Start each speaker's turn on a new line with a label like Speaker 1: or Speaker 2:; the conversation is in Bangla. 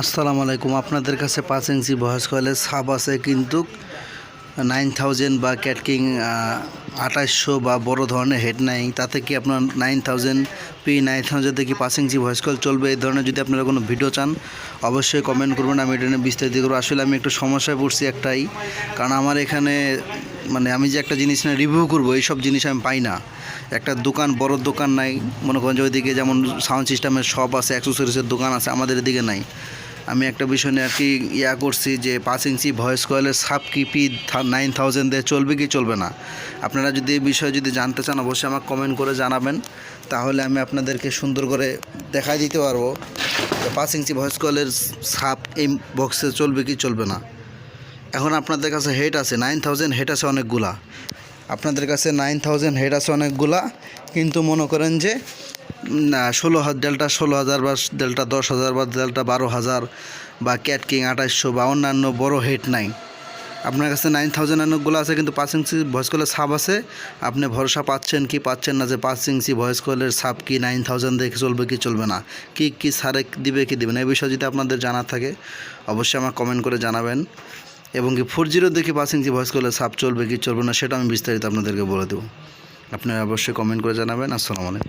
Speaker 1: আসসালামু আলাইকুম। আপনাদের কাছে পাঁচ ইঞ্চি ভয়েস কয়েলের সাব আছে কিন্তু নাইন থাউজেন্ড বা ক্যাটকিং আঠাশশো বা বড় ধরনের হেড নাই। তাতে কি আপনার নাইন থাউজেন্ড পি নাইন থাউজেন্ডে কি পাঁচ ইঞ্চি ভয়েস কল চলবে? এই ধরনের যদি আপনারা কোনো ভিডিও চান, অবশ্যই কমেন্ট করবেন। আমি এটা নিয়ে বিস্তারিত করব। আসলে আমি একটু সমস্যায় পড়ছি একটাই, কারণ আমার এখানে মানে আমি যে একটা জিনিস নিয়ে রিভিউ করব, এইসব জিনিস আমি পাই না। একটা দোকান, বড় দোকান নাই। মনে করেন যে ওইদিকে যেমন সাউন্ড সিস্টেমের শপ আছে অ্যাক্সেসরিজের দোকান আছে, আমাদের এদিকে নাই। আমি একটা বিষয় নিয়ে আর কি ইয়া করছি যে পাঁচ ইঞ্চি ভয়েস কয়েলের সাব কি পি নাইন থাউজেন্ড দিয়ে চলবে কি চলবে না? আপনারা যদি এই বিষয়ে যদি জানতে চান, অবশ্যই আমাকে কমেন্ট করে জানাবেন। তাহলে আমি আপনাদেরকে সুন্দর করে দেখাই দিতে পারব পাঁচ ইঞ্চি ভয়েস কয়েলের সাপ এই বক্সে চলবে কি চলবে না। এখন আপনাদের কাছে হেড আছে নাইন থাউজেন্ড হেড আছে অনেকগুলা। আপনাদের কাছে নাইন থাউজেন্ড হেড আছে অনেকগুলা, কিন্তু মনে করেন যে ষোলো ডেল্টা ষোলো হাজার বা ডেল্টা দশ হাজার বা ডেল্টা বারো হাজার বা ক্যাট কিং আঠাশশো বা অন্যান্য বড় হেড নাই। আপনার কাছে নাইন থাউজেন্ড অনেকগুলো আছে, কিন্তু পাঁচ ইঞ্চি ভয়েস কলের সাব আছে। আপনি ভরসা পাচ্ছেন কি পাচ্ছেন না যে পাঁচ ইঞ্চি ভয়েস কলের সাব কি নাইন থাউজেন্ড দেখে চলবে কি চলবে না? কি কি সারে দিবে, কি দিবে না? এই বিষয়ে যদি আপনাদের জানা থাকে, অবশ্যই আমার কমেন্ট করে জানাবেন। এবং কি ফোর জিরো দেখে পাঁচ ইঞ্চি ভয়েস কলের সাব চলবে কি চলবে না, সেটা আমি বিস্তারিত আপনাদেরকে বলে দেবো। আপনারা অবশ্যই কমেন্ট করে জানাবেন। আসসালামু আলাইকুম।